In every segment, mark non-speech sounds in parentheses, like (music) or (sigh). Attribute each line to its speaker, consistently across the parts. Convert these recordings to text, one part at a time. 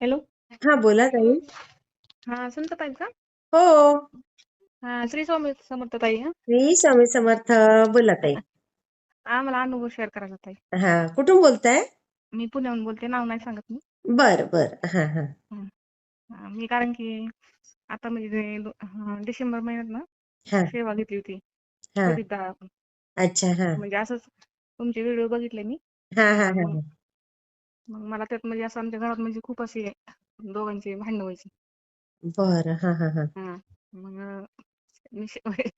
Speaker 1: Hello.
Speaker 2: हा बोला ताई.
Speaker 1: हा सुनताई का?
Speaker 2: हो.
Speaker 1: हा श्री स्वामी समर्थ ताई हा?
Speaker 2: श्री स्वामी समर्थ बोला ताई.
Speaker 1: मला अनुभव शेअर करायचा ताई.
Speaker 2: हा कुठून बोलताय?
Speaker 1: मी पुण्याहून बोलते नाव नाही सांगत मी.
Speaker 2: बर बर. हा हा.
Speaker 1: हा, मी कारण की आता म्हणजे दो- हा, डिसेंबर महिन्यात ना सेवा घेतली होती.
Speaker 2: हा.
Speaker 1: प्रदीप
Speaker 2: अच्छा हा.
Speaker 1: म्हणजे असंच तुमचे व्हिडिओ बघितले मी.
Speaker 2: हा हा हा.
Speaker 1: मग मला त्यात म्हणजे असं आमच्या घरात म्हणजे खूप असे दोघांची भांडणं व्हायची.
Speaker 2: बर हा हा हा.
Speaker 1: हा मग मी शे-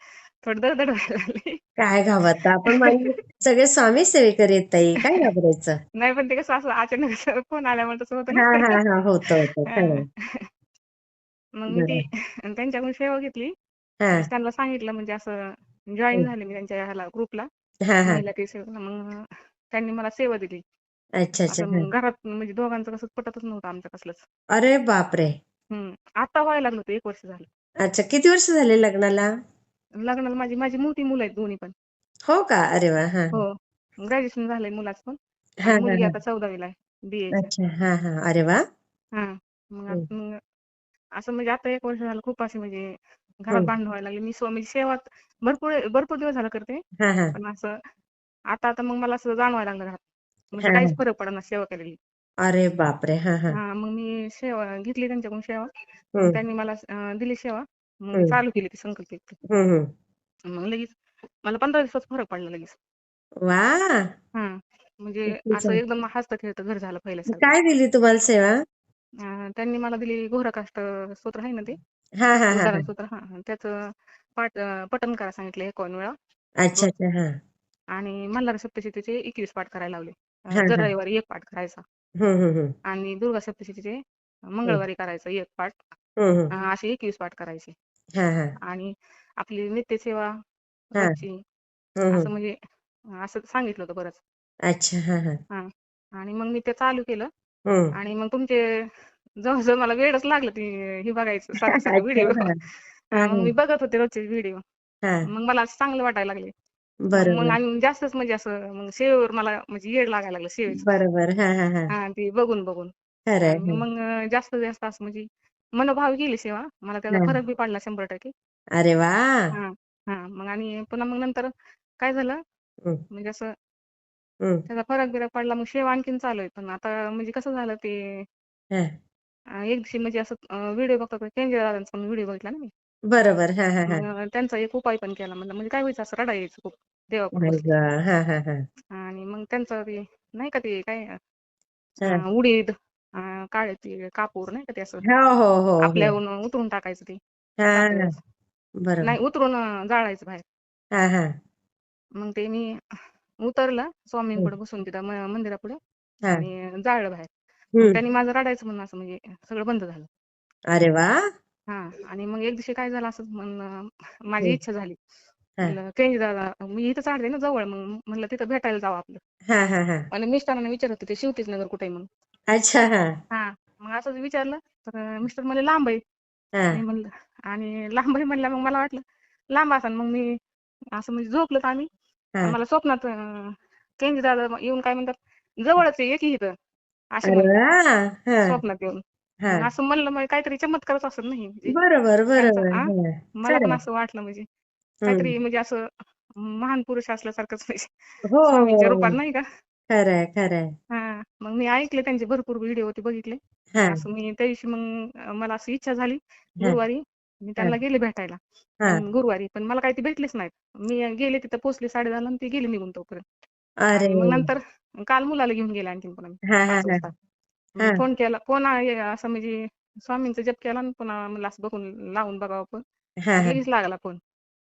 Speaker 1: थोडं दडदड व्हायला लागली.
Speaker 2: काय घाबरता आपण सगळे स्वामी सेवेकरी ताई काय घाबरायचं?
Speaker 1: नाही पण ते कसं असं अचानक असं फोन आल्यामुळे तसं होतं
Speaker 2: हा
Speaker 1: ना.
Speaker 2: हा हा होतं होतं खरं.
Speaker 1: हा. मग मी ती
Speaker 2: बरं.
Speaker 1: त्यांच्याकडून सेवा घेतली.
Speaker 2: हा.
Speaker 1: त्यांना सांगितलं म्हणजे असं जॉईन झाले मी त्यांच्या ह्याला ग्रुपला.
Speaker 2: हा हा.
Speaker 1: महिला केस मग त्यांनी मला सेवा दिली.
Speaker 2: अच्छा अच्छा हा.
Speaker 1: असं घरात म्हणजे दोघांचं कसं पटतच नव्हतं आमचं कसलंच.
Speaker 2: अरे बापरे!
Speaker 1: हम्म आता व्हायला लागलं होतं एक वर्ष झालं.
Speaker 2: अच्छा किती वर्ष झाले लग्नाला?
Speaker 1: लग्नाला माझी माझी मोठी मुलं आहेत दोन्ही पण.
Speaker 2: हो का? अरे वा हा.
Speaker 1: हो ग्रॅज्युएशन झालंय मुलाचं पण.
Speaker 2: हा
Speaker 1: आणि
Speaker 2: हा
Speaker 1: मुलगी
Speaker 2: हा.
Speaker 1: आता चौदावीला आहे बीएच्या
Speaker 2: अच्छा हा हा. अरे वा.
Speaker 1: हा मग आत- मग असं म्हणजे आता एक वर्ष झालं खूप असे म्हणजे घरात. भांडण व्हायला लागले. मी स्व म्हणजे सेवा भरपूर भरपूर दिवस झालं करते.
Speaker 2: हा हा.
Speaker 1: पण असं आता आता मग मला असं जाणवायला लागलं घरात. म्हणजे काहीच फरक पडना सेवा केलेली.
Speaker 2: अरे बापरे! हा हा.
Speaker 1: हा मग मी सेवा घेतली त्यांच्याकडून सेवा. मग
Speaker 2: हम्म
Speaker 1: त्यांनी मला अं, दिली सेवा. मग मी
Speaker 2: हम्म
Speaker 1: चालू केली ती संकल्प युक्त.
Speaker 2: हम्म हम्म
Speaker 1: मग लगेच मला पंधरा दिवसात फरक पडला लगेच.
Speaker 2: वा!
Speaker 1: हा म्हणजे
Speaker 2: किती
Speaker 1: असं
Speaker 2: छान.
Speaker 1: एकदम हसतं खेळतं घर झालं पहिल्यासारखं.
Speaker 2: काय दिली तुम्हाला सेवा?
Speaker 1: अं, त्यांनी मला दिली घोरकाष्ट स्तोत्र आहे ना ते?
Speaker 2: हा हा हा
Speaker 1: उदाहरण
Speaker 2: हा.
Speaker 1: हा त्याचं पाठ अं, पठण करा सांगितलं एकावन्न वेळा.
Speaker 2: अच्छा
Speaker 1: रोज
Speaker 2: अच्छा. हा.
Speaker 1: आणि मल्हार सप्तशतीचे एकवीस पाठ करायला लावले.
Speaker 2: हा
Speaker 1: दर
Speaker 2: हा.
Speaker 1: रविवारी एक पाठ करायचा. आणि दुर्गा सप्तशतीचे मंगळवारी करायचं एक पाठ. असे एकवीस पाठ करायचे.
Speaker 2: हा हा.
Speaker 1: आणि आपली नित्यसेवा
Speaker 2: हा.
Speaker 1: रोजची
Speaker 2: हम्म
Speaker 1: असं म्हणजे असं सांगितलं होतं बरंच.
Speaker 2: अच्छा. हा हा.
Speaker 1: हा. आणि मग मी ते चालू केलं. आणि मग तुमचे जवळजवळ मला वेळच लागलं ती हे बघायचं सारखं सारखं
Speaker 2: अच्छा.
Speaker 1: व्हिडिओ
Speaker 2: हा. हा
Speaker 1: मग मी बघत होते रोजचे व्हिडिओ
Speaker 2: हा.
Speaker 1: मग मला असं चांगलं वाटायला लागले. मग
Speaker 2: बरोबर.
Speaker 1: आणि जास्तच म्हणजे असं मग सेवेवर मला म्हणजे येड लागायला लागलं सेवेचं.
Speaker 2: बरोबर. हा हा हा.
Speaker 1: हा ती बघून बघून. आणि
Speaker 2: हा
Speaker 1: मग अं, जास्त जास्त असं म्हणजे मनोभाव गेली सेवा. मला त्याचा
Speaker 2: हा.
Speaker 1: फरक बी पडला शंभर टक्के.
Speaker 2: अरे वा!
Speaker 1: हा हा. मग आणि पुन्हा मग नंतर काय झालं? म्हणजे असं त्याचा फरक बिरक पडला. मग सेवा आणखीन चालू आहे. पण आता म्हणजे कसं झालं ते
Speaker 2: हा.
Speaker 1: अं, एक दिवशी म्हणजे असं व्हिडिओ बघता केंद्र दादांचा पण व्हिडिओ बघितला ना मी.
Speaker 2: बरोबर. हा हा हा.
Speaker 1: मग त्यांचा एक उपाय पण केला. म्हणलं म्हणजे काय व्हायचं असं रडा यायचं खूप.
Speaker 2: हा हा हा.
Speaker 1: आणि मग त्यांचं ते नाही का ते काय
Speaker 2: हा.
Speaker 1: अं, उडीद अं, काळे ते कापूर नाही का ते असं.
Speaker 2: हो हो हो हो.
Speaker 1: आपल्याहून उतरून टाकायचं ते.
Speaker 2: हा बरोबर.
Speaker 1: नाही उतरून अं, जाळायचं बाहेर.
Speaker 2: हा हा.
Speaker 1: मग ते मी उतरलं स्वामींपुढे बसून तिथं म- मंदिरापुढे
Speaker 2: हा.
Speaker 1: आणि जाळलं बाहेर. मग
Speaker 2: हम्म.
Speaker 1: त्यांनी माझं रडायचं म्हणून असं म्हणजे सगळं बंद झालं.
Speaker 2: अरे वा.
Speaker 1: हा आणि मग एक दिवशी काय झालं असं माझी
Speaker 2: हम्म,
Speaker 1: इच्छा झाली. म्हणलं मी इथं चालते ना जवळ मग म्हणलं तिथं भेटायला जावं आपलं.
Speaker 2: हा हा हा.
Speaker 1: आणि मिस्टरांना विचारत होते शिवतीच नगर कुठे म्हणून.
Speaker 2: अच्छा हा.
Speaker 1: हा मग असंच विचारलं तर मिस्टर म्हणले लांब आहे.
Speaker 2: हा.
Speaker 1: मी म्हणलं आणि लांब आहे म्हणलं मग मला वाटलं लांब असेल मग मी असं म्हणजे झोपलं आम्ही.
Speaker 2: हा.
Speaker 1: मला स्वप्नात केंद्र दादा येऊन काय म्हणतात जवळच आहे एक इथं. असे
Speaker 2: अरे
Speaker 1: म्हणले
Speaker 2: वा हा.
Speaker 1: स्वप्नात येऊन.
Speaker 2: हा.
Speaker 1: मग असं म्हणलं मग काहीतरी चमत्कारच असेल नाही म्हणजे
Speaker 2: बरोबर बरोबर हा.
Speaker 1: मला पण
Speaker 2: खरंय.
Speaker 1: असं वाटलं म्हणजे. काहीतरी म्हणजे असं महान पुरुष असल्यासारखंच म्हणजे
Speaker 2: हो
Speaker 1: स्वामींच्या रूपात
Speaker 2: हो.
Speaker 1: नाही का?
Speaker 2: खरंय खरंय.
Speaker 1: हा मग मी ऐकले त्यांचे भरपूर व्हिडिओ ते बघितले.
Speaker 2: हा.
Speaker 1: असं मी त्या दिवशी मग मला असं इच्छा झाली
Speaker 2: हा.
Speaker 1: गुरुवारी मी त्यांना गेले भेटायला.
Speaker 2: हा.
Speaker 1: पण गुरुवारी पण मला काही ते भेटलेच नाहीत. मी गेले तिथं पोचले साडे आणि ते गेले निघून तोपर्यंत.
Speaker 2: अरे
Speaker 1: आणि मग नंतर काल मुलाला घेऊन गेले आणखीन पुन्हा मी
Speaker 2: हा हा
Speaker 1: पाच
Speaker 2: हा.
Speaker 1: वाजता
Speaker 2: हा.
Speaker 1: मग फोन केला फोन आहे? असं म्हणजे स्वामींचा जप केला आणि पुन्हा मला असं बघून लावून बघावं पण.
Speaker 2: हा हा.
Speaker 1: लगेच लागला फोन.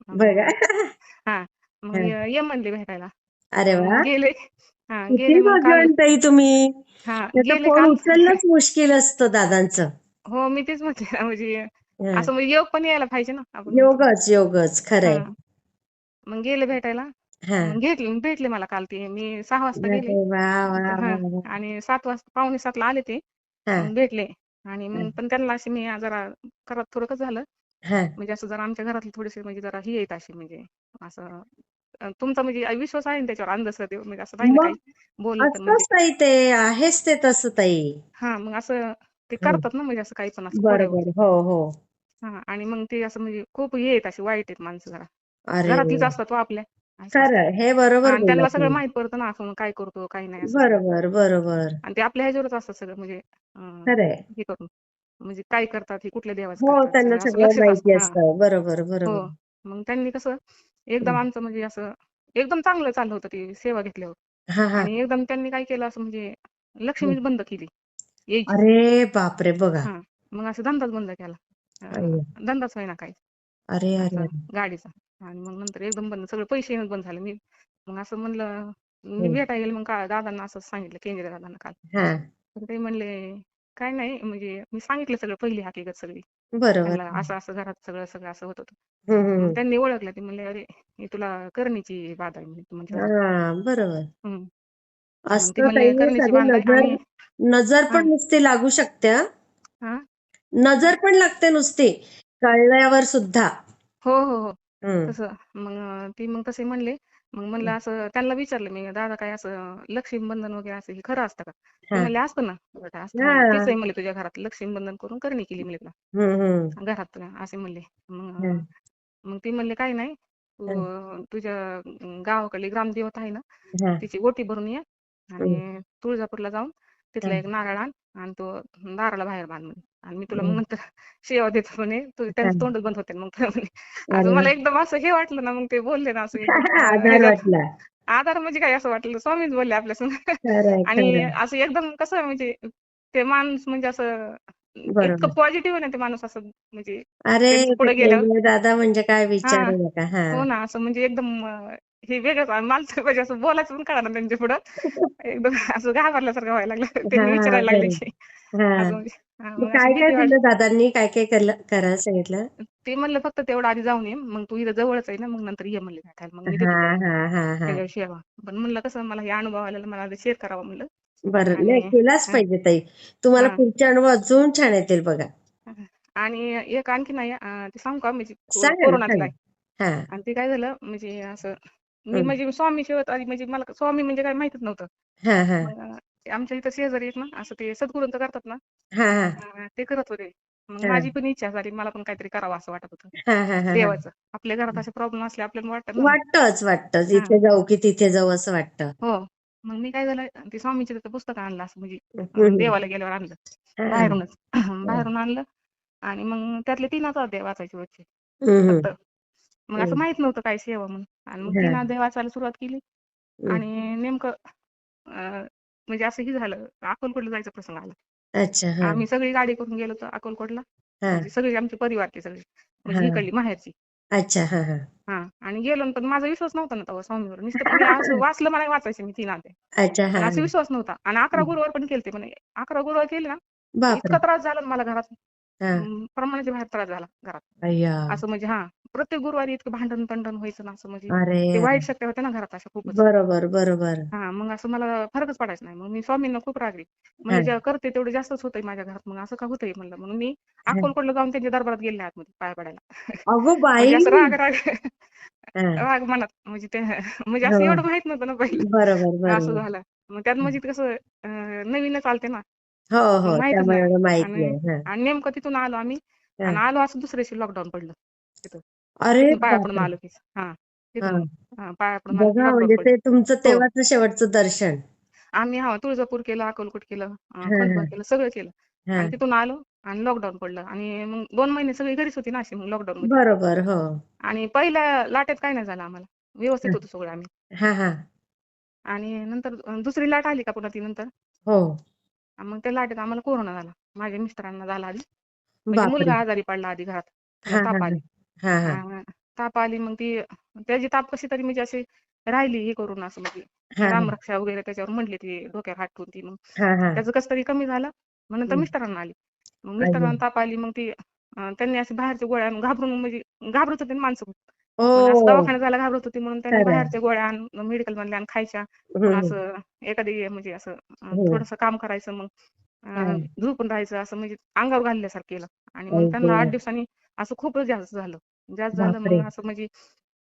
Speaker 2: बघा (laughs)
Speaker 1: हा. मग
Speaker 2: हा.
Speaker 1: ये म्हणले भेटायला.
Speaker 2: अरे वा.
Speaker 1: गेले. हा
Speaker 2: किती
Speaker 1: गेले मग काल
Speaker 2: तुम्ही.
Speaker 1: हा
Speaker 2: त्याचा
Speaker 1: गेले
Speaker 2: फोन
Speaker 1: काल
Speaker 2: उचलणंच मुश्किल असतं दादांचं.
Speaker 1: हो मी तेच म्हणते ना, म्हणजे
Speaker 2: हा.
Speaker 1: असं म्हणजे योग पण यायला पाहिजे ना आपण म्हणतो
Speaker 2: योगच योगच खरंय.
Speaker 1: हा. मग गेले भेटायला.
Speaker 2: हा.
Speaker 1: मग घेतले भेटले मला काल ते. मी सहा वाजता गेले.
Speaker 2: अरे वा वा
Speaker 1: तिथं
Speaker 2: वा वा.
Speaker 1: आणि सात वाजता पावणे सातला आले ते.
Speaker 2: हा.
Speaker 1: मग भेटले. आणि मग पण त्यांना असे मी जरा करत थोडं कसं झालं.
Speaker 2: हा.
Speaker 1: म्हणजे असं जरा आमच्या घरातले थोडेसे म्हणजे जरा ही येत असे म्हणजे असं अं, तुमचा म्हणजे विश्वास आहे ना त्याच्यावर अंधश्रद्धेवर? म्हणजे असं नाही ना
Speaker 2: मग
Speaker 1: काही बोललं तर म्हणजे
Speaker 2: असतंच ताई ते आहेच ते तसं ताई.
Speaker 1: हा मग असं ते
Speaker 2: हं.
Speaker 1: करतात ना म्हणजे असं काही पण असं
Speaker 2: बरोबर हो हो.
Speaker 1: हा आणि मग ते असं म्हणजे खूप हे आहेत अशी वाईट आहेत माणसं जरा.
Speaker 2: अरे
Speaker 1: घरातलीच असतात तो आपल्या असं.
Speaker 2: खरं हे बरोबर
Speaker 1: आणि त्यांना सगळं
Speaker 2: तुम्ही.
Speaker 1: माहीत पडतं ना आपण काय करतो काय नाही असं सगळं.
Speaker 2: बरोबर बरोबर.
Speaker 1: आणि ते आपल्या ह्याच्यावरच असतात सगळं म्हणजे अं,
Speaker 2: खरंय
Speaker 1: हे करून. म्हणजे काय करतात हे कुठल्या देवाचं
Speaker 2: हो
Speaker 1: करतात?
Speaker 2: त्यांना
Speaker 1: सगळं
Speaker 2: माहिती
Speaker 1: असतं. हा
Speaker 2: असतं. बरोबर
Speaker 1: हो.
Speaker 2: बरोबर.
Speaker 1: मग त्यांनी कसं एकदम
Speaker 2: हं.
Speaker 1: आमचं म्हणजे असं एकदम चांगलं चाललं होतं ती सेवा घेतल्यावर.
Speaker 2: हा हा.
Speaker 1: आणि एकदम त्यांनी काय केलं असं म्हणजे
Speaker 2: हं.
Speaker 1: लक्ष्मीच बंद केली. यायचीच
Speaker 2: अरे बापरे! बघा.
Speaker 1: हा. मग असं धंदाच बंद केला. अं. धंदाच होईना काही.
Speaker 2: अरे अरे
Speaker 1: असं
Speaker 2: अरे.
Speaker 1: गाडीचा. आणि मग नंतर एकदम बंद सगळे पैसे येणं बंद झाले. मी मग असं म्हणलं मी
Speaker 2: हं.
Speaker 1: भेटायला गेले. मग का दादांना असं सांगितलं केंद्रीय दादांना काल.
Speaker 2: हा.
Speaker 1: तर ते म्हणले काय नाही म्हणजे मी सांगितलं सगळं पहिली हकीकत सगळी.
Speaker 2: बरोबर.
Speaker 1: त्यांना असं असं घरात सगळं सगळं असं होत होतं.
Speaker 2: हम्म
Speaker 1: मग
Speaker 2: हम्म
Speaker 1: त्यांनी ओळखलं ते म्हणले अरे ही तुला करणीची बाधा आहे म्हणे तू म्हणजे
Speaker 2: हा बरोबर.
Speaker 1: हम्म. मग ते
Speaker 2: असतं
Speaker 1: म्हणले
Speaker 2: ताई
Speaker 1: करणीची
Speaker 2: साधी
Speaker 1: बांधा आहे
Speaker 2: नजर
Speaker 1: आणि
Speaker 2: नजर
Speaker 1: हा.
Speaker 2: पण नुसती लागू शकते हा.
Speaker 1: हा.
Speaker 2: नजर पण लागते नुसती कळल्यावर सुद्धा.
Speaker 1: हो हो हो.
Speaker 2: हम्म
Speaker 1: तसं. मग अं, ती मग तसे म्हणले. मग म्हणलं असं त्यांना विचारलं मी दादा काय असं लक्ष्मीबंधन वगैरे असं हे खरं असतं का? ते
Speaker 2: हा.
Speaker 1: म्हणले असतं ना. बेटा असतं? म्हणले तेच
Speaker 2: हा.
Speaker 1: आहे म्हणले तुझ्या घरात लक्ष्मीबंधन करून करणी केली म्हणले तुला.
Speaker 2: हम्म हम्म
Speaker 1: घरात तुला असे म्हणले. मग मग ती म्हणले काही नाही. तू अं, तुझ्या अं, गावाकडली ग्रामदेवता आहे ना
Speaker 2: हा,
Speaker 1: तिची ओटी भरून ये
Speaker 2: हम्म,
Speaker 1: आणि तुळजापूरला जाऊन तिथला एक नारळ आण आणि तो दाराला बाहेर बांध म्हणे. आणि मी तुला मग नंतर शेवा देतो म्हणे. तू. त्यांचं तोंडच बंद होते मग तुला म्हणे. असं
Speaker 2: वा.
Speaker 1: मला एकदम असं हे वाटलं ना मग ते बोलले ना असं (laughs)
Speaker 2: आधार
Speaker 1: म्हणजे काय असं वाटलं? स्वामीच बोलले आपल्या आणि असं एकदम कसं म्हणजे ते माणूस म्हणजे असं इतकं पॉझिटिव्ह आहे ना ते माणूस असं म्हणजे
Speaker 2: अरे
Speaker 1: पुढे
Speaker 2: केंद्रीय दादा म्हणजे काय विचारू हा.
Speaker 1: ना असं म्हणजे एकदम हे वेगळंच मला तर म्हणजे असं बोलायचं पण कळणार त्यांच्या पुढं. (laughs) एकदम असं घाबरल्यासारखं व्हायला लागलं. त्यांनी विचारायला लागले की.
Speaker 2: काय काय दादांनी? काय काय करायला सांगितलं?
Speaker 1: ते म्हणलं फक्त तेवढं आधी जाऊन ये मग तू इथं जवळच आहे ना मग नंतर ये म्हणले भेटायला मग मी त्याच्यावर सेवा पण म्हणलं कसं मला हे अनुभव आलेला मला शेअर करावं म्हणलं.
Speaker 2: बरं नाही केलाच पाहिजे ताई. तुम्हाला पुढचे अनुभव अजून छान येतील बघा.
Speaker 1: आणि एक आणखी नाही ते सांगू का? म्हणजे कोरोनातला आणि ते काय झालं म्हणजे असं मी. म्हणजे स्वामी शिवत आली म्हणजे मला स्वामी म्हणजे काय माहितच नव्हतं. ते आमच्या इथं शेजारी आहेत ना असं ते सद्गुरूंचं करतात ना.
Speaker 2: हा हा.
Speaker 1: अं, ते करत होते. मग
Speaker 2: हा.
Speaker 1: माझी पण इच्छा झाली मला पण काहीतरी करावं असं वाटत होतं.
Speaker 2: हा हा हा हा.
Speaker 1: देवाचं. आपल्या घरात असे प्रॉब्लेम असले आपल्याला वाटतं ना
Speaker 2: वाटतच वाटतच.
Speaker 1: हा.
Speaker 2: इथे जाऊ की तिथे जाऊ असं वाटतं.
Speaker 1: हो. मग मी काय झालं ते स्वामीचे तिथं पुस्तक आणलं असं म्हणजे अं. देवाला गेल्यावर आणलं.
Speaker 2: हा,
Speaker 1: बाहेरूनच.
Speaker 2: हा.
Speaker 1: बाहेरून आणलं. आणि मग त्यातले तीनच अध्याय वाचायचे
Speaker 2: हम्म,
Speaker 1: फक्त. मग असं माहीत नव्हतं काय सेवा म्हणून. आणि मग
Speaker 2: हा,
Speaker 1: तीन अध्याय वाचायला सुरुवात केली.
Speaker 2: हम्म.
Speaker 1: आणि नेमकं अं, म्हणजे असं हे झालं अक्कलकोटला जायचा प्रसंग आला.
Speaker 2: अच्छा हा.
Speaker 1: आम्ही सगळी गाडी करून गेलो होतो अक्कलकोटला
Speaker 2: हा.
Speaker 1: म्हणजे सगळी आमची परिवारची सगळी. म्हणजे
Speaker 2: हा.
Speaker 1: इकडली माहेरची.
Speaker 2: अच्छा हा हा.
Speaker 1: हा आणि गेलो न पण माझा विश्वास नव्हता ना तेव्हा स्वामीवर. नुसतं असं वाचलं मला वाचायचे मी तीन अध्याय
Speaker 2: अच्छा हा.
Speaker 1: असं विश्वास नव्हता. आणि अकरा गुरुवार पण केलते म्हणे. अकरा गुरुवार केले ना
Speaker 2: बापरे.
Speaker 1: इतका त्रास झाला ना मला घरात.
Speaker 2: हा.
Speaker 1: प्रमाणाच्या बाहेर त्रास झाला घरात.
Speaker 2: अय्या.
Speaker 1: असं म्हणजे हा. प्रत्येक गुरुवारी इतकं भांडण तंडण व्हायचं ना असं म्हणजे. ते वाईट शक्ती होत्या ना घरात अशा खूपच.
Speaker 2: बरोबर बरोबर.
Speaker 1: हा मग असं मला फरकच पडायचा नाही. मग मी स्वामींना खूप रागली.
Speaker 2: हा.
Speaker 1: म्हणलं जेव्हा करते तेवढं जास्तच होतंय माझ्या घरात. मग असं का होतंय म्हणलं. म्हणून मी
Speaker 2: हा.
Speaker 1: अक्कलकोटला जाऊन त्यांच्या दरबारात गेले आतमध्ये पाया पडायला. (laughs) म्हणजे असं राग राग.
Speaker 2: हा.
Speaker 1: राग मनात. म्हणजे ते म्हणजे
Speaker 2: हो.
Speaker 1: असं एवढं माहीत नव्हतं ना
Speaker 2: बरोबर
Speaker 1: पहिलं असं झालं. मग त्यात म्हणजे कसं नवीनच चालते ना.
Speaker 2: हो हो. माहीत
Speaker 1: आणि
Speaker 2: हा.
Speaker 1: नेमकं तिथून आलो आम्ही.
Speaker 2: हा.
Speaker 1: आणि आलो असं दुसऱ्या दिवशी लॉकडाऊन पडलं तिथं.
Speaker 2: अरे
Speaker 1: तिथून पाया पडून
Speaker 2: बापरे.
Speaker 1: आलो की. हा
Speaker 2: हा
Speaker 1: तिथून. हा, पाया पडून आलो की
Speaker 2: बघा म्हणजे ते तुमचं
Speaker 1: हो.
Speaker 2: तेव्हाच शेवटचं दर्शन.
Speaker 1: आम्ही हा तुळजापूर केलं अक्कलकोट केलं अं,
Speaker 2: हा. हा
Speaker 1: केलं सगळं केलं.
Speaker 2: हा.
Speaker 1: आणि तिथून आलो आणि लॉकडाऊन पडलं. आणि मग दोन महिने सगळी घरीच होती ना अशी मग लॉकडाऊन मध्ये.
Speaker 2: बरोबर हो.
Speaker 1: आणि पहिल्या लाटेत काय नाही झालं आम्हाला. व्यवस्थित होतो सगळं आम्ही.
Speaker 2: हा हा.
Speaker 1: आणि नंतर अं, दुसरी लाट आली का पुन्हा ती नंतर?
Speaker 2: हो.
Speaker 1: आणि मग त्या लाटेत आम्हाला कोरोना झाला. माझ्या मिस्टरांना झाला आधी. म्हणजे
Speaker 2: बापरे.
Speaker 1: मुलगा आजारी पडला आधी घरात. त्याला
Speaker 2: हा हा
Speaker 1: ताप आली.
Speaker 2: हा. हा
Speaker 1: अं, ताप आली मग ती त्याची ताप कशी तरी म्हणजे अशी राहिली हे करून असं म्हणजे
Speaker 2: हा
Speaker 1: रामरक्षा वगैरे त्याच्यावर म्हटली ती डोक्यावर हात ठेवून ती मग.
Speaker 2: हा हा.
Speaker 1: त्याचं कसं तरी कमी झालं मग नंतर. मिस्टरांना आली. मग. मिस्टरांना ताप आली मग ती अं, त्यांनी असे बाहेरच्या गोळ्या आणून घाबरून म्हणजे घाबरत होते ना माणसं मग असं दवाखान्यात जायला घाबरत होती म्हणून त्यांनी बाहेरच्या गोळ्या मेडिकल मधल्या आणि खायच्या.
Speaker 2: हम्म,
Speaker 1: असं एखादी म्हणजे असं अं,
Speaker 2: हम्म.
Speaker 1: थोडंसं काम करायचं मग
Speaker 2: हा.
Speaker 1: झोपून राहायचं असं म्हणजे अंगावर घालल्यासारखं केलं. आणि मग
Speaker 2: आई
Speaker 1: त्यांना आठ
Speaker 2: गं.
Speaker 1: दिवसांनी असं खूपच जास्त झालं. जास्त झालं
Speaker 2: बापरे!
Speaker 1: मग असं म्हणजे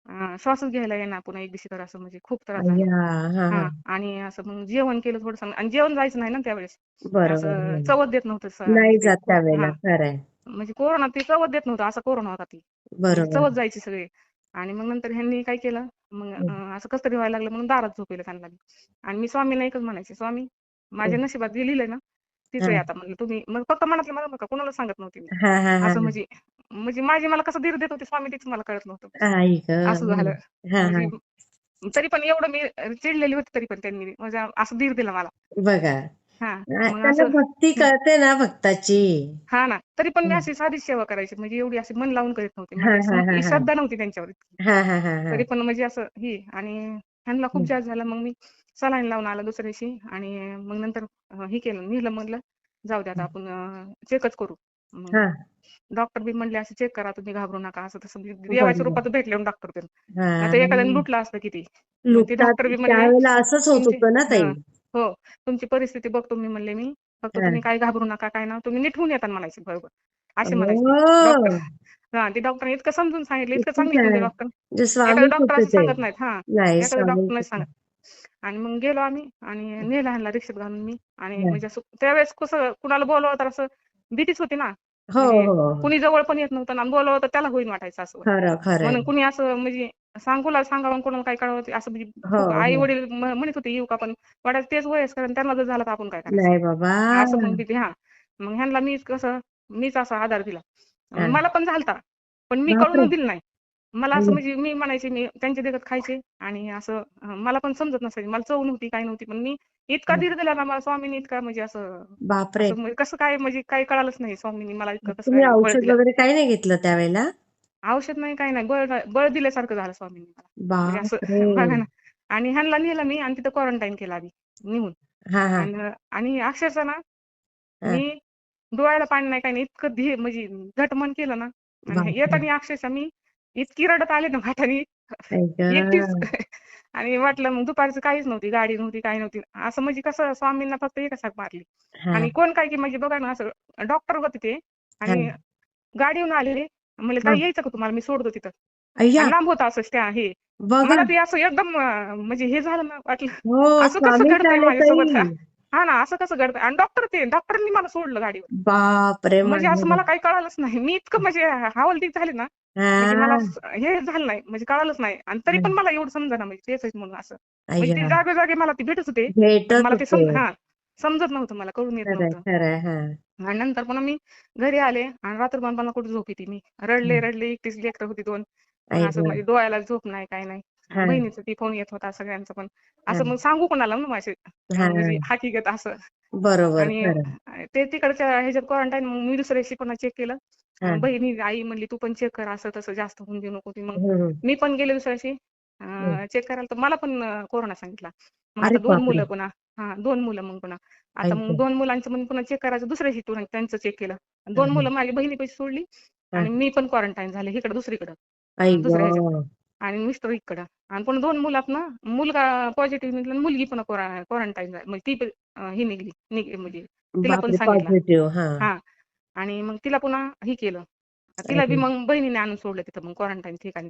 Speaker 1: अं, श्वासच घ्यायला येणार पुन्हा एक दिवशी तर असं म्हणजे खूप त्रास झाला.
Speaker 2: अय्या! हा
Speaker 1: हा
Speaker 2: हा.
Speaker 1: आणि असं मग जेवण केलं थोडंसं आणि जेवण जायचं नाही ना त्यावेळेस.
Speaker 2: बरोबर
Speaker 1: असं. चवच देत नव्हतं स-
Speaker 2: नाही
Speaker 1: ते
Speaker 2: जात
Speaker 1: को-
Speaker 2: त्यावेळेला
Speaker 1: हा.
Speaker 2: खरंय
Speaker 1: म्हणजे कोरोना ती चवच देत नव्हतं असा कोरोना होता ती. म्हणजे
Speaker 2: बरोबर.
Speaker 1: चवच जायची सगळी. आणि मग नंतर ह्यांनी काय केलं मग. अं, असं कसं तरी व्हायला लागलं म्हणून दारात झोपेलं त्यांना मी. आणि मी स्वामींना एकच म्हणायचे स्वामी माझ्या. नशिबात जे लिहिलंय ना तीच
Speaker 2: हा.
Speaker 1: आहे आता म्हणलं तुम्ही मग फक्त मनातलं मला बघा कोणाला सांगत नव्हते मी.
Speaker 2: हा हा हा
Speaker 1: असं म्हणजे म्हणजे माझी मला कसं धीर देत होते स्वामी तेच मला कळत नव्हतं. असं झालं. म्हणजे तरी पण एवढं मी चिडलेली होती तरी पण त्यांनी म्हणजे असं धीर दिला मला.
Speaker 2: बघा.
Speaker 1: हा
Speaker 2: भक्ती. कळते ना भक्ताची.
Speaker 1: हा ना. तरी पण मी. अशी साधीच सेवा करायची. म्हणजे एवढी अशी मन लावून करीत नव्हती.
Speaker 2: हा
Speaker 1: श्रद्धा नव्हती त्यांच्यावर तरी पण म्हणजे असं ही. आणि ह्यांना खूप. जास्त झालं. मग मी सलाईन लावून आला दुसऱ्या दिवशी. आणि मग नंतर हे केलं. नेलं म्हणलं जाऊ दे आता आपण चेकच करू. मग
Speaker 2: हा.
Speaker 1: डॉक्टर बी म्हणले असं चेक करा तुम्ही घाबरू नका. असं तसं म्हणजे
Speaker 2: बरोबर
Speaker 1: देवाच्या रूपात भेटले डॉक्टर ते
Speaker 2: हा.
Speaker 1: आता एखाद्याने लुटलं असतं किती ते
Speaker 2: लुटतात
Speaker 1: डॉक्टर बी म्हणले
Speaker 2: त्यावेळेला असंच होत
Speaker 1: तुमची
Speaker 2: होतं ना ताई.
Speaker 1: हा हो तुमची परिस्थिती बघतो मी म्हणले मी. फक्त
Speaker 2: हा.
Speaker 1: तुम्ही काय घाबरू नका काय ना तुम्ही नीट होऊन येतात म्हणायचे बरोबर. असे म्हणायचे
Speaker 2: हो.
Speaker 1: डॉक्टर. हा ते डॉक्टर इतकं समजून सांगितलं इतकं
Speaker 2: किती
Speaker 1: चांगले होते
Speaker 2: छान
Speaker 1: डॉक्टर
Speaker 2: जे
Speaker 1: एखादे
Speaker 2: स्वामीच
Speaker 1: डॉक्टर
Speaker 2: होते
Speaker 1: असं
Speaker 2: ते.
Speaker 1: सांगत नाहीत हा.
Speaker 2: नाही
Speaker 1: एखादे
Speaker 2: स्वामीच
Speaker 1: डॉक्टर नाही
Speaker 2: होते.
Speaker 1: सांगत. आणि मग गेलो आम्ही आणि नेलं ह्यांना रिक्षेत घालून मी. आणि
Speaker 2: हा.
Speaker 1: म्हणजे असं त्यावेळेस कसं कुणाला बोलावं तर असं भीतीच होती ना.
Speaker 2: हो
Speaker 1: म्हणजे
Speaker 2: हो हो.
Speaker 1: कुणी जवळ पण येत नव्हतं आणि बोलावं तर त्याला होईन वाटायचं असं
Speaker 2: खरं
Speaker 1: म्हणून कुणी असं म्हणजे सांगूला सांगावं आणि कोणाला काय कळावं ते असं म्हणजे
Speaker 2: हो
Speaker 1: आई वडील म्हणत होते येऊ का पण? वाटायचं तेच वयस कारण त्यांना जर झालं तर आपण काय करायचं?
Speaker 2: नाही बाबा.
Speaker 1: असं मग भीती हा. मग ह्यांना मीच कसं मीच असा आधार दिला.
Speaker 2: हा.
Speaker 1: मला पण झालता पण मी
Speaker 2: बापरे.
Speaker 1: कळून दिलं नाही. मला असं. म्हणजे मी म्हणायचे मी त्यांच्या देखत खायचे आणि असं अं, मला पण समजत नसायचं. मला चव नव्हती काय नव्हती पण मी इतका धीर दिला ना मला स्वामींनी इतका म्हणजे असं
Speaker 2: बापरे.
Speaker 1: असं म्हणजे कसं काय म्हणजे काही कळालंच नाही स्वामींनी मला इतकं कसं
Speaker 2: तुम्ही
Speaker 1: काय बळ
Speaker 2: औषध
Speaker 1: दिलं.
Speaker 2: वगैरे काही नाही घेतलं त्यावेळेला?
Speaker 1: औषध नाही काही नाही. बळ बळ दिल्यासारखं झालं स्वामींनी मला. म्हणजे असं
Speaker 2: बापरे. (laughs)
Speaker 1: बघा ना. आणि ह्यांना नेलं मी आणि तिथं क्वारंटाईन केलं आधी निघून.
Speaker 2: हा हा.
Speaker 1: आणि आणि अक्षरशः ना
Speaker 2: हा.
Speaker 1: मी डोळ्याला पाणी नाही काही नाही. इतकं धीर म्हणजे घटमन केलं ना. आणि
Speaker 2: बापरे.
Speaker 1: येताना अक्षरशः मी इतकी रडत आले ना
Speaker 2: आई ग.
Speaker 1: आणि वाटलं मग दुपारचं काहीच नव्हती गाडी नव्हती काही नव्हती. असं म्हणजे कसं स्वामींना फक्त एकच हाक मारली. आणि कोण काय की म्हणजे बघा ना असं डॉक्टर होते ते आणि गाडीहून आलेले म्हणले
Speaker 2: हा.
Speaker 1: ताई यायचं का तुम्हाला? मी सोडतो तिथं. लांब होता असं स्टॅ हे. मला ते असं एकदम म्हणजे हे झालं ना वाटलं.
Speaker 2: हो
Speaker 1: असं कसं घडतंय माझ्यासोबत हा ना असं कसं घडतंय? आणि डॉक्टर ते डॉक्टरांनी मला सोडलं गाडीवर.
Speaker 2: बापरे
Speaker 1: म्हणजे असं
Speaker 2: माझ्या
Speaker 1: मला काही कळालंच नाही. मी इतकं म्हणजे हावलती झाले ना म्हणजे मला
Speaker 2: हा.
Speaker 1: असं झालं नाही म्हणजे कळालंच नाही. आणि तरी पण मला एवढं समजा म्हणजे तेच म्हणून असं. म्हणजे ते जागे जागे मला ते भेटत होते. मला ते
Speaker 2: होते.
Speaker 1: सम हा समजत नव्हतं मला कळून येत नव्हतं. आणि नंतर पुन्हा मी घरी आले आणि रात्रभर मला कुठे झोप येते मी रडले रडले एकटीच लेकरं होती दोन. असं. म्हणजे डोळ्याला झोप नाही काय नाही.
Speaker 2: हा.
Speaker 1: बहिणीचा ती फोन येत होता सगळ्यांचा पण.
Speaker 2: हा.
Speaker 1: असं मग सांगू कोणाला ना माझे
Speaker 2: हा.
Speaker 1: म्हणजे हकीकत असं.
Speaker 2: बरोबर
Speaker 1: आणि
Speaker 2: खरं.
Speaker 1: ते तिकडच्या ह्याच्यात क्वारंटाईन मग मी दुसऱ्या दिवशी पुन्हा चेक केलं.
Speaker 2: हा.
Speaker 1: बहिणी आई म्हणली तू पण चेक कर असं तसं जास्त होऊन देऊ नको ती. मग
Speaker 2: हम्म.
Speaker 1: मी पण गेले दुसऱ्या दिवशी. चेक करायला तर मला पण अं, कोरोना सांगितला. मग
Speaker 2: अरे
Speaker 1: आता दोन
Speaker 2: बापरे!
Speaker 1: मुलं पुन्हा. हा दोन मुलं मग पुन्हा. आता मग. दोन मुलांचं मग पुन्हा चेक करायचं दुसऱ्या दिवशी त्यांचं चेक केलं. दोन मुलं माझी बहिणी पैसे सोडली. आणि मी पण क्वारंटाईन झाले इकडे दुसरीकडं. अं, दुसऱ्या ह्याच्यात. आणि मिस्टर इकडं. आणि पण दोन मुलात ना मुलगा पॉझिटिव्ह निघला आणि मुलगी पण क्वारंटाईन म्हणजे ती पण, ही निघली. निघ म्हणजे तिला पण सांगितलं.
Speaker 2: हा.
Speaker 1: आणि मग तिला पुन्हा हे केलं. तिला बी मग बहिणीने आणून सोडलं तिथं मग क्वारंटाईन ठिकाणी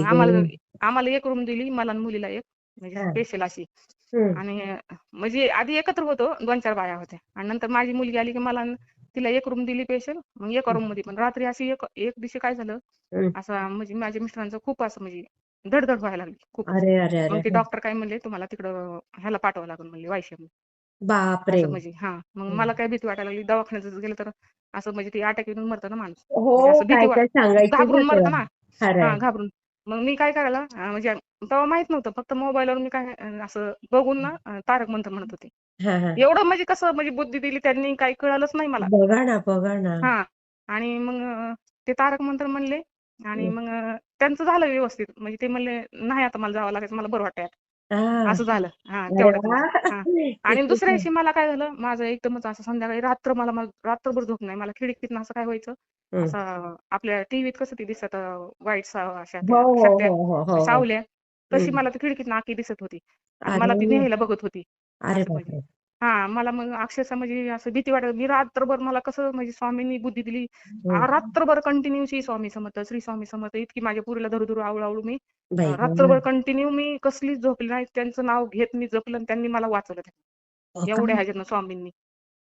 Speaker 1: आम्हाला आम्हाला एक रूम दिली मला आणि मुलीला एक. म्हणजे. स्पेशल अशी. आणि म्हणजे आधी एकत्र होतो दोन चार बाया होत्या. आणि नंतर माझी मुलगी आली की मला तिला एक रूम दिली स्पेशल मग एका रूममध्ये. पण रात्री अशी एक एक दिवशी काय झालं. असं म्हणजे माझ्या मिस्टरांचं खूप असं म्हणजे धडधड व्हायला लागली खूप
Speaker 2: अरे अरे अरे
Speaker 1: मग ते. डॉक्टर काय म्हणले तुम्हाला तिकडं ह्याला पाठवावं लागेल म्हणले वायशेम
Speaker 2: बापरे.
Speaker 1: असं म्हणजे हा. मग मला काय भीती वाटायला लागली दवाखान्यात जर गेलं तर असं म्हणजे ते अटॅक येऊन मरतं ना माणूस. म्हणजे
Speaker 2: हो
Speaker 1: असं भीती
Speaker 2: काय काय सांगायचीच
Speaker 1: घाबरून मरतं ना. हा घाबरून. मग मी काय करायला अं, म्हणजे तेव्हा माहीत नव्हतं फक्त मोबाईलवर मी काय अं, असं बघून ना अं, तारक मंत्र म्हणत होते.
Speaker 2: हा हा.
Speaker 1: एवढं म्हणजे कसं म्हणजे बुद्धी दिली त्यांनी काही कळालंच नाही मला.
Speaker 2: बघा ना बघा ना.
Speaker 1: हा आणि मग अं, ते तारक मंत्र म्हणले आणि. मग अं, त्यांचं झालं व्यवस्थित. म्हणजे ते म्हणले नाही आता मला जावं लागायचं मला बरं वाटतंय आता." असं झालं. हा हा. (laughs) आणि दुसऱ्या. दिवशी मला काय झालं माझं एकदमच असं संध्याकाळी रात्र मला रात्रभर झोप नाही. मला खिडकीतनं असं काय व्हायचं. असं आपल्या टीव्हीत कसं ते दिसत वाईट अशा
Speaker 2: हो हो हो
Speaker 1: सावल्या तशी. मला ती खिडकीत नाकी दिसत होती. मला ती न्यायला बघत होती. हा मला मग अक्षरशः म्हणजे असं भीती वाटत मी रात्रभर मला कसं म्हणजे स्वामींनी बुद्धी दिली. रात्रभर कंटिन्यू श्री स्वामी समर्थ श्री स्वामी समर्थ इतकी माझ्या पुरीला धरू धरू आवळू आवळू मी. रात्रभर कंटिन्यू मी कसलीच झोपली नाही त्यांचं नाव घेत मी जपलं आणि त्यांनी मला वाचवलं? एवढ्या ह्याच्यातनं स्वामींनी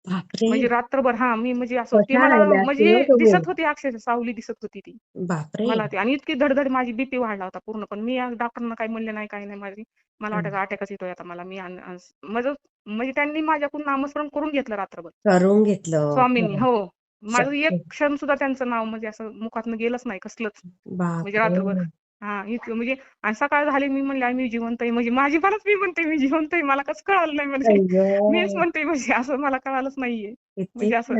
Speaker 2: बापरे
Speaker 1: म्हणजे रात्रभर हा मी म्हणजे असं ते
Speaker 2: कशा
Speaker 1: मला
Speaker 2: राहिल्या असतील
Speaker 1: म्हणजे? दिसत होती अक्षरशः सावली दिसत होती ती
Speaker 2: बापरे
Speaker 1: मला ते आणि इतकी धडधड माझी बीपी वाढला होता पूर्ण पण मी डॉक्टरना काही म्हणले नाही काही नाही माझी मला
Speaker 2: हं.
Speaker 1: वाटायचं अटॅकच येतोय आता मला मी अन- अन- माझं म्हणजे त्यांनी माझ्याकडून नामस्मरण करून घेतलं रात्रभर
Speaker 2: करून घेतलं
Speaker 1: स्वामींनी. हो माझं
Speaker 2: शक्य.
Speaker 1: एक क्षण सुद्धा त्यांचं नाव म्हणजे असं मुखातनं गेलंच नाही कसलंच म्हणजे
Speaker 2: बापरे
Speaker 1: रात्रभर हा इतकं. म्हणजे आणि सकाळ झाली मी म्हणले "आई, मी जिवंत आहे. म्हणजे माझी मलाच मी म्हणते मी जिवंत आहे. मला कसं कळालं नाही म्हणजे. मीच
Speaker 2: अय्यो
Speaker 1: म्हणते म्हणजे असं मला कळालंच नाहीये. म्हणजे असं.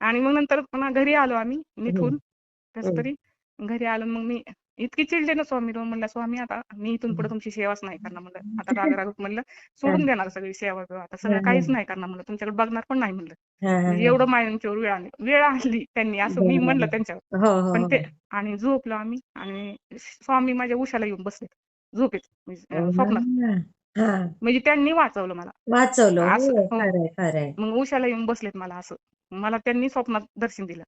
Speaker 1: आणि मग नंतर पुन्हा घरी आलो आम्ही निथून. कसं. तरी. घरी आलो मग मी इतकी चिडले ना स्वामी म्हणलं स्वामी आता मी इथून पुढे तुमची सेवाच नाही करणार. म्हणलं आता राग म्हणलं सोडून देणार सगळी सेवा. आता सगळं काहीच. नाही करणार. म्हणलं तुमच्याकडे बघणार पण नाही. म्हणलं म्हणजे. एवढं माझ्यावर वेळ आली वेळ आणली त्यांनी असं मी म्हणलं. त्यांच्यावर.
Speaker 2: हो हो
Speaker 1: पण
Speaker 2: हो.
Speaker 1: ते आणि झोपलो आम्ही आणि स्वामी माझ्या उशाला येऊन बसले झोपेत. म्हणजे, स्वप्नात. म्हणजे त्यांनी वाचवलं मला.
Speaker 2: वाचवलं.
Speaker 1: असं मग उशाला येऊन बसलेत मला असं. मला त्यांनी स्वप्नात दर्शन दिलं.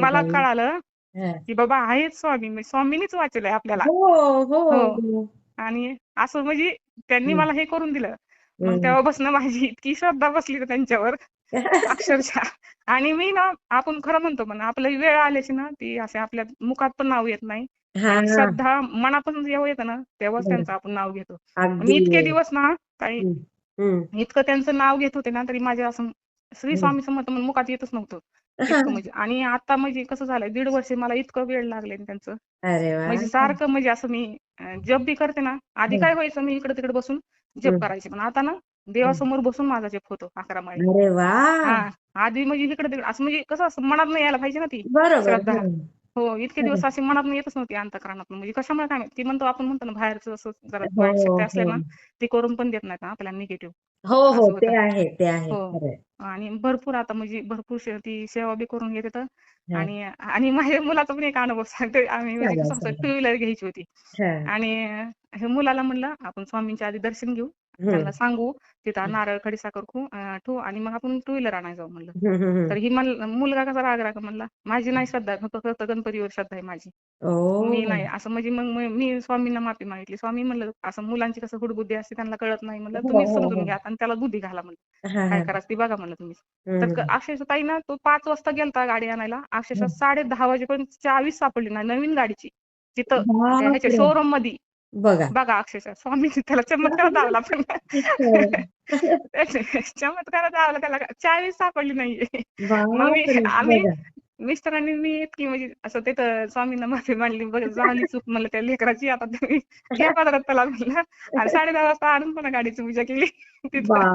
Speaker 1: मला कळालं
Speaker 2: हा.
Speaker 1: की बाबा आहेत स्वामी म्हणजे स्वामींनीच वाचलंय आपल्याला
Speaker 2: हो हो
Speaker 1: हो. आणि असं म्हणजे त्यांनी. मला हे करून दिलं मग. तेव्हापासून माझी इतकी श्रद्धा बसली ना त्यांच्यावर (laughs) अक्षरशः आणि मी ना आपण खरं म्हणतो पण आपली वेळ आल्याची ना ती असे आपल्या मुखात पण नाव येत नाही
Speaker 2: हा
Speaker 1: श्रद्धा मनापासून जेव्हा येतं ना तेव्हाच. त्यांचं आपण नाव घेतो
Speaker 2: अगदी
Speaker 1: मी इतके दिवस ना काही. इतकं त्यांचं नाव घेत होते ना तरी माझ्या असं श्री. स्वामी समर्थ म्हणून मुखात येतच नव्हतं. इतकं म्हणजे आणि आता म्हणजे कसं झालंय दीड वर्ष मला इतकं वेळ लागले त्यांचं.
Speaker 2: अरे वा.
Speaker 1: म्हणजे सारखं म्हणजे असं मी अं, जप बी करते ना आधी. काय व्हायचं मी इकडे तिकडे बसून जप. करायचे. पण आता ना देवासमोर बसून माझा जप होतो अकरा माळी
Speaker 2: अरे वा.
Speaker 1: हा. आधी म्हणजे इकडे तिकडे असं म्हणजे कसं असं मनात नाही यायला पाहिजे ना ती
Speaker 2: बरोबर.
Speaker 1: श्रद्धा. हो इतके दिवस अशी मनात येतच नव्हती अंतकरणात म्हणजे कशामुळे काय माहीत. ती म्हणतो आपण म्हणतो ना बाहेरचं असं जरा वाईट
Speaker 2: हो
Speaker 1: शक्ती असल्या
Speaker 2: हो.
Speaker 1: ना ते करून पण देत नाहीत आपल्याला निगेटिव्ह.
Speaker 2: हो हो
Speaker 1: असं
Speaker 2: ते
Speaker 1: होतं
Speaker 2: आहे ते आहे.
Speaker 1: हो. आणि भरपूर आता म्हणजे भरपूर ती सेवा बी करून घेते तर.
Speaker 2: हा.
Speaker 1: आणि आणि माझ्या मुलाचा पण एक अनुभव सांगते. आम्ही म्हणजे
Speaker 2: सांगा,
Speaker 1: कसं
Speaker 2: सांगा.
Speaker 1: टू व्हीलर घ्यायची होती.
Speaker 2: हा.
Speaker 1: आणि हे मुलाला म्हणलं आपण स्वामींच्या आधी दर्शन घेऊ. त्यांना सांगू तिथं
Speaker 2: हं.
Speaker 1: नारळ खडीसाखर खू ठेवू आणि मग आपण टू व्हीलर आणायला जाऊ म्हणलं. तर ही मुलगा कसा राग राग म्हणला माझी नाही श्रद्धा फक्त गणपतीवर श्रद्धा आहे माझी. मी नाही. असं म्हणजे मग मी- स्वामींना माफी मागितली. स्वामी म्हणलं असं मुलांची कसं हुडबुद्धी असते त्यांना कळत नाही. म्हणलं
Speaker 2: हो,
Speaker 1: तुम्हीच
Speaker 2: हो,
Speaker 1: समजून
Speaker 2: हो.
Speaker 1: घ्या आणि त्याला बुद्धी घाला म्हणलं.
Speaker 2: हा,
Speaker 1: काय
Speaker 2: हा.
Speaker 1: करायचं ती बघा म्हणलं तुम्ही तर अक्षरशः ताई ना तो पाच वाजता गेलता गाडी आणायला. अक्षरशः. साडे दहा वाजेपर्यंत चावीस सापडली नाही नवीन गाडीची. तिथं ह्याच्या. शोरूममध्ये
Speaker 2: बघा.
Speaker 1: बघा अक्षरशः. स्वामी त्याला चमत्कार दावला पण चमत्कार दावला त्याला. चावीस सापडली नाहीये. मग मी आम्ही मिस्टरांनी मी इतकी म्हणजे असं तिथं स्वामींना माफी मांडली बघ झाली चूक म्हणलं त्या लेकराची. आता तुम्ही घ्या पदरात त्याला म्हणलं. आणि साडे दहा वाजता आणून पण गाडीची पूजा केली. तिथं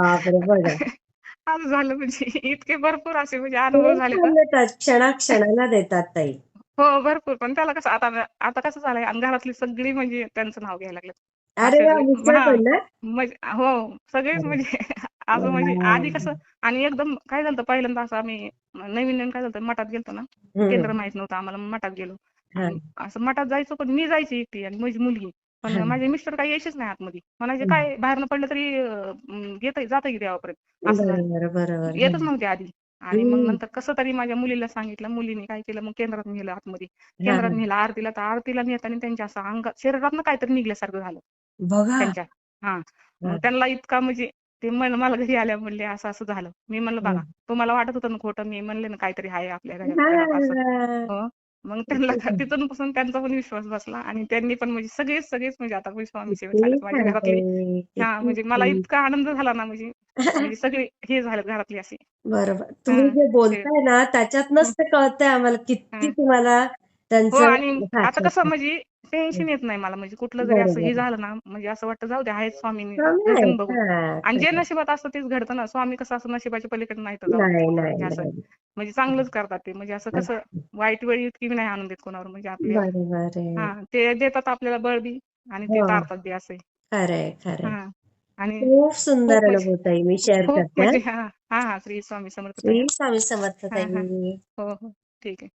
Speaker 1: असं झालं म्हणजे इतके भरपूर असे म्हणजे अनुभव झाले तर.
Speaker 2: देतात क्षणा क्षणाला देतात ताई.
Speaker 1: हो भरपूर. पण त्याला कसं आता आता कसं झालंय आणि घरातली सगळी म्हणजे त्यांचं नाव घ्यायला लागले
Speaker 2: अरे वा
Speaker 1: असे
Speaker 2: मिस्टर
Speaker 1: हा.
Speaker 2: पण ना
Speaker 1: म्हणजे हो सगळेच म्हणजे (laughs) असं म्हणजे आधी कसं आणि एकदम काय झालं पहिल्यांदा असं आम्ही नवीन नवीन काय झालं मठात गेलतो ना. केंद्र माहीत नव्हतं आम्हाला मग मठात गेलो.
Speaker 2: हा.
Speaker 1: असं मठात जायचो पण मी जायची एकटी आणि माझी मुलगी. पण
Speaker 2: हा.
Speaker 1: माझे मिस्टर काही यायचेच नाही आतमध्ये. म्हणायचे. काय बाहेरनं पडलं तरी येत जातं की देवापर्यंत? असं झालं.
Speaker 2: बरोबर बरोबर.
Speaker 1: येतच नव्हते आधी. आणि मग. नंतर कसं तरी माझ्या मुलीला सांगितलं मुलीने काय केलं मग केंद्रात नेलं आतमध्ये केंद्रात. नेलं आरतीला तर आरतीला नेताना त्यांच्या असं अंगात शरीरातनं काहीतरी निघल्यासारखं झालं त्यांच्या हा. त्यांना इतका म्हणजे ते म्हण मला घरी आल्या म्हणले असं असं झालं मी म्हणलं बघा. तुम्हाला वाटत होतं ना खोटं मी म्हणले ना काहीतरी आहे आपल्या घरात मग त्यांना (laughs) तिथून पासून त्यांचा पण विश्वास बसला आणि त्यांनी पण म्हणजे सगळेच सगळेच म्हणजे आता मी स्वामी सेवेत
Speaker 2: किती
Speaker 1: झालेत माझ्या घरातले हा म्हणजे मला. इतका आनंद झाला ना म्हणजे म्हणजे सगळे हे झालेत घरातली अशी
Speaker 2: बरोबर तुम्ही जे बोलताय ना त्याच्यातनच ते कळतंय आम्हाला किती. तुम्हाला
Speaker 1: हो
Speaker 2: त्यांचं
Speaker 1: आणि आता कसं. म्हणजे टेन्शन येत नाही मला. म्हणजे कुठलं जरी असं हे झालं ना म्हणजे असं वाटतं जाऊ दे आहेत
Speaker 2: स्वामी
Speaker 1: बघू.
Speaker 2: हा,
Speaker 1: आणि जे. नशिबात असतं तेच घडतं ना. स्वामी कसं असं नशिबाच्या पलीकडे नाही तर म्हणजे असं म्हणजे चांगलंच करतात ते. म्हणजे असं कसं वाईट वेळी इतकी बी नाही आणून देत कोणावर. म्हणजे आपल्या हा ते देतात आपल्याला बळ बी आणि ते
Speaker 2: हो.
Speaker 1: तारतात बी असं. हा आणि
Speaker 2: खूप सुंदर
Speaker 1: म्हणजे
Speaker 2: अनुभव ताई मी शेअर करते
Speaker 1: म्हणजे हा हा हा श्री स्वामी समर्थ
Speaker 2: श्री स्वामी समर्थ
Speaker 1: हा हा.
Speaker 2: ताई.
Speaker 1: हो हो. ठीक आहे.